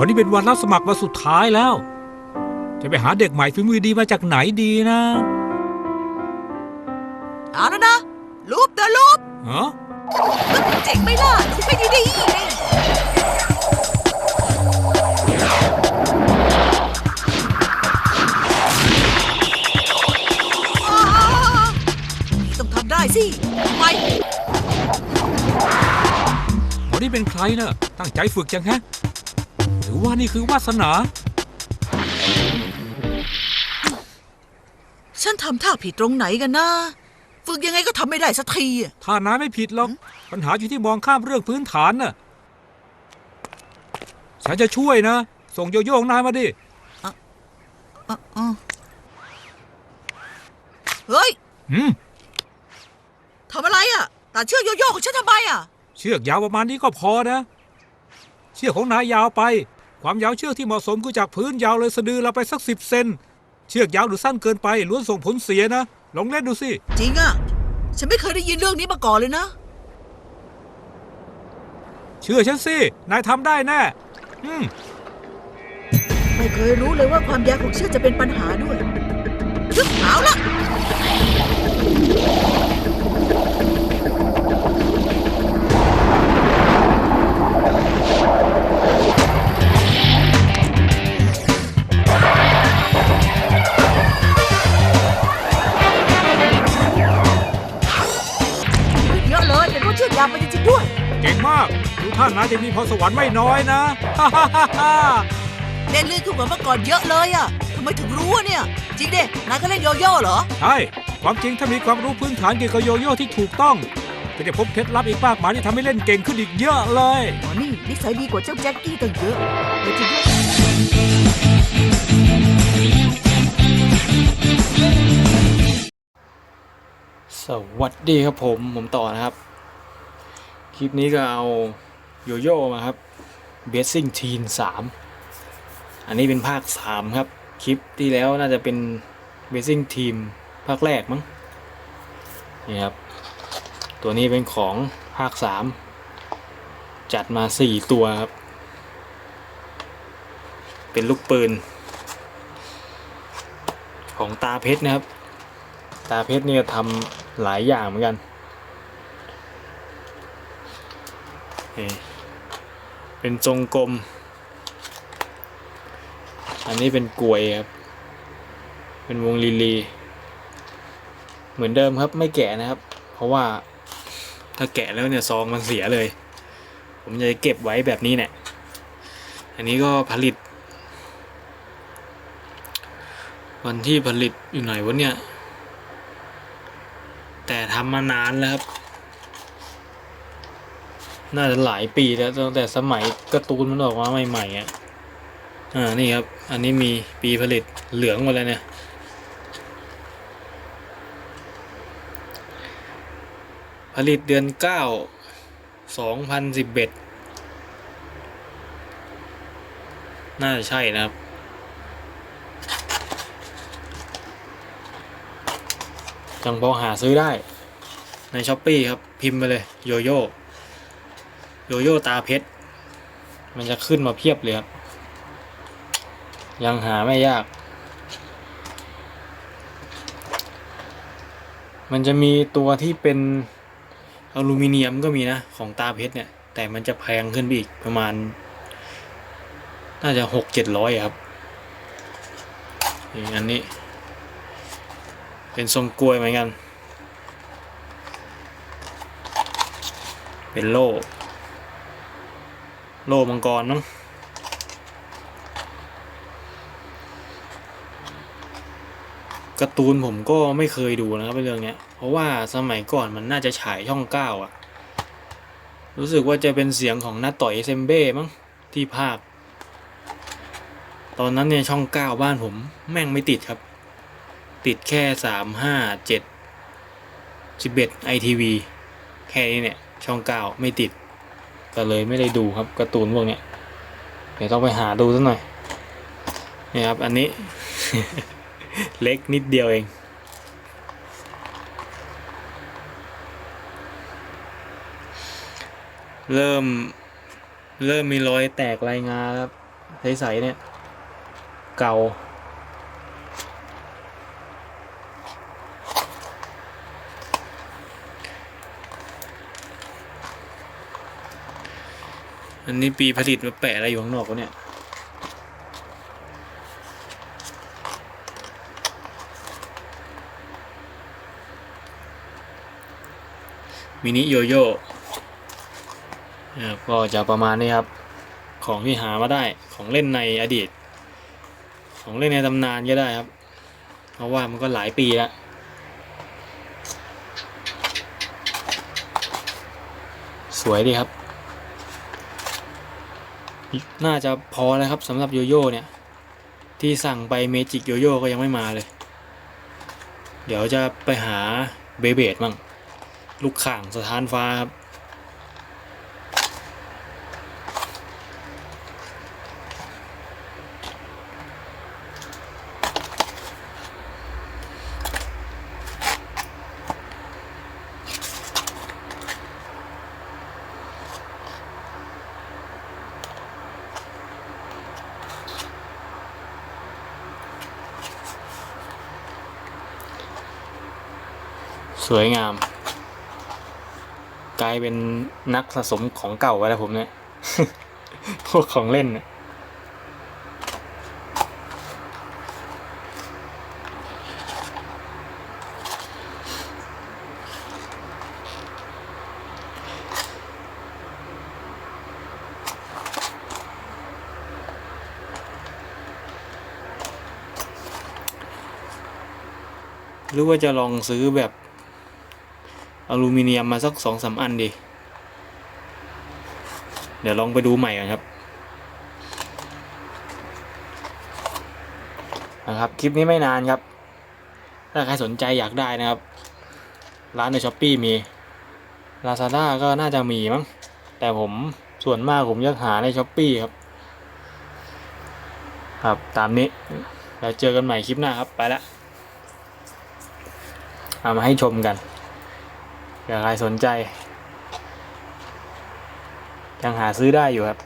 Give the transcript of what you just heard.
วันนี้เป็นวันรับสมัครวันสุดท้ายแล้ว จะไปหาเด็กใหม่ฝีมือดีมาจากไหนดีนะเอาแล้วนะรูปเดอะรูปฮะเจ๋งไหมล่ะรูปไปดีๆนี่อ่านี่ต้องทำได้สิทำไมวันนี้เป็นใครเนะ่ะตั้งใจฝึกจังแฮะ หรือว่านี่คือวาสนา ฉันทำท่าผิดตรงไหนกันนะฝึกยังไงก็ทำไม่ได้สักทีอะถ้านายไม่ผิดหรอก ปัญหาอยู่ที่มองข้ามเรื่องพื้นฐานน่ะ ฉันจะช่วยนะ ส่งโยโย่ของนายมาดิ อะอะเฮ้ยหืม ทำอะไรอะตัดเชือกโยโย่ของฉันทำไมอะ เชือกยาวประมาณนี้ก็พอนะ เชือกของนายยาวไป ความยาวเชือกที่เหมาะสมคือจากพื้นยาวเลยสะดือเราไปสักสิบเซนเชือกยาวหรือสั้นเกินไปล้วนส่งผลเสียนะลองเล่นดูสิจริงอะ ฉันไม่เคยได้ยินเรื่องนี้มาก่อนเลยนะ เชื่อฉันสินายทำได้แน่อืมไม่เคยรู้เลยว่าความยาวของเชือกจะเป็นปัญหาด้วยทึกเอาละ เยอะเลยเป็นเพราะเชือกยาวไปจริงๆด้วย เก่งมาก ดูท่านนายจะมีพรสวรรค์ไม่น้อยนะฮ่าฮ่าฮ่าฮ่าเล่นลื่นขึ้นกว่าเมื่อก่อนเยอะเลยอะทำไมถึงรู้อะเนี่ย จริงดินายก็เล่นโยโย่เหรอ ใช่ ความจริงถ้ามีความรู้พื้นฐานเกี่ยวกับโยโย่ที่ถูกต้องก็จะพบเคล็ดลับอีกมากมายที่ทำให้เล่นเก่งขึ้นอีกเยอะเลยอ๋อนี่นิสัยดีกว่าเจ้าแจ็คกี้ตั้งเยอะเออจริงด้วยสวัสดีครับผม ผมต่อนะครับ คลิปนี้ก็เอาโยโย่มาครับ b e s s i n g Teen 3อันนี้เป็นภาค3ครับ คลิปที่แล้วน่าจะเป็น b e s s i n g Team ภาคแรกมั้งนี่ครับ ตัวนี้เป็นของภาค3จัดมา4ตัวครับ เป็นลูกปืน ของตาเพชรนะครับ ตาเพชรเนี่ยทำหลายอย่างเหมือนกัน นี่เป็นทรงกลม อันนี้เป็นกลวยครับ เป็นวงลีลี เหมือนเดิมครับไม่แกะนะครับ เพราะว่าถ้าแกะแล้วเนี่ยซองมันเสียเลย ผมจะเก็บไว้แบบนี้เนี่ย อันนี้ก็ผลิต วันที่ผลิตอยู่ไหนวะเนี่ย แต่ทำมานานแล้วครับ น่าจะหลายปีแล้วตั้งแต่สมัยการ์ตูนมันออกมาใหม่ๆอะอ่านี่ครับ อันนี้มีปีผลิตเหลืองหมดเลยเนี่ยผลิตเดือนเก้าสองพันสิบเอ็ดน่าจะใช่นะครับยังพอหาซื้อได้ในช้อปปีครับ พิมพ์ไปเลย โยโย่ โยโย่ตาเพชร มันจะขึ้นมาเพียบเลยครับ ยังหาไม่ยาก มันจะมีตัวที่เป็นอลูมิเนียมก็มีนะ ของตาเพชรเนี่ย แต่มันจะแพงขึ้นไปอีกประมาณ น่าจะหกเจ็ดร้อยครับอันนี้ เป็นทรงกลวยเหมือนกัน เป็นโล่ โลมังกรมั้งการ์ตูนผมก็ไม่เคยดูนะครับเรื่องเนี้ย เพราะว่าสมัยก่อนมันน่าจะฉายช่องเก้าอะรู้สึกว่าจะเป็นเสียงของน้าต่อยเซมเบ้มั้งที่ภาค ตอนนั้นเนี่ยช่องเก้าบ้านผมแม่งไม่ติดครับ ติดแค่สามห้าเจ็ดสิบเอ็ดไอทีวีแค่นี้เนี่ย ช่องเก้าไม่ติด ก็เลยไม่ได้ดูครับการ์ตูนพวกเนี้ยเดี๋ยวต้องไปหาดูสักหน่อยนี่ครับอันนี้ เล็กนิดเดียวเอง เริ่มเริ่มมีรอยแตกรายงานครับใสๆเนี่ย เก่า อันนี้ปีผลิตมาแปะอะไรอยู่ข้างนอกวะเนี่ย มินิโยโย่นะครับก็จะประมาณนี้ครับ ของที่หามาได้ของเล่นในอดีต ของเล่นในตำนานก็ได้ครับ เพราะว่ามันก็หลายปีแล้วสวยดีครับ น่าจะพอแล้วครับสำหรับโยโย่เนี่ย ที่สั่งไปเมจิกโยโย่ก็ยังไม่มาเลย เดี๋ยวจะไปหาเบเบดมั่งลูกข่างสถานฟ้าครับ สวยงาม กลายเป็นนักสะสมของเก่าไปแล้วผมเนี่ย พวกของเล่นเนี่ยหรือว่าจะลองซื้อแบบ อลูมิเนียมมาสักสองสามอันดี เดี๋ยวลองไปดูใหม่กันครับ นะครับคลิปนี้ไม่นานครับ ถ้าใครสนใจอยากได้นะครับ ร้านในช้อปปีมี Lazada ก็น่าจะมีมั้ง แต่ผมส่วนมากผมอยากหาในช้อปปีครับ ครับ ตามนี้ แล้วเจอกันใหม่คลิปหน้าครับ ไปละเอามาให้ชมกัน เผื่อใครสนใจ ยังหาซื้อได้อยู่ครับ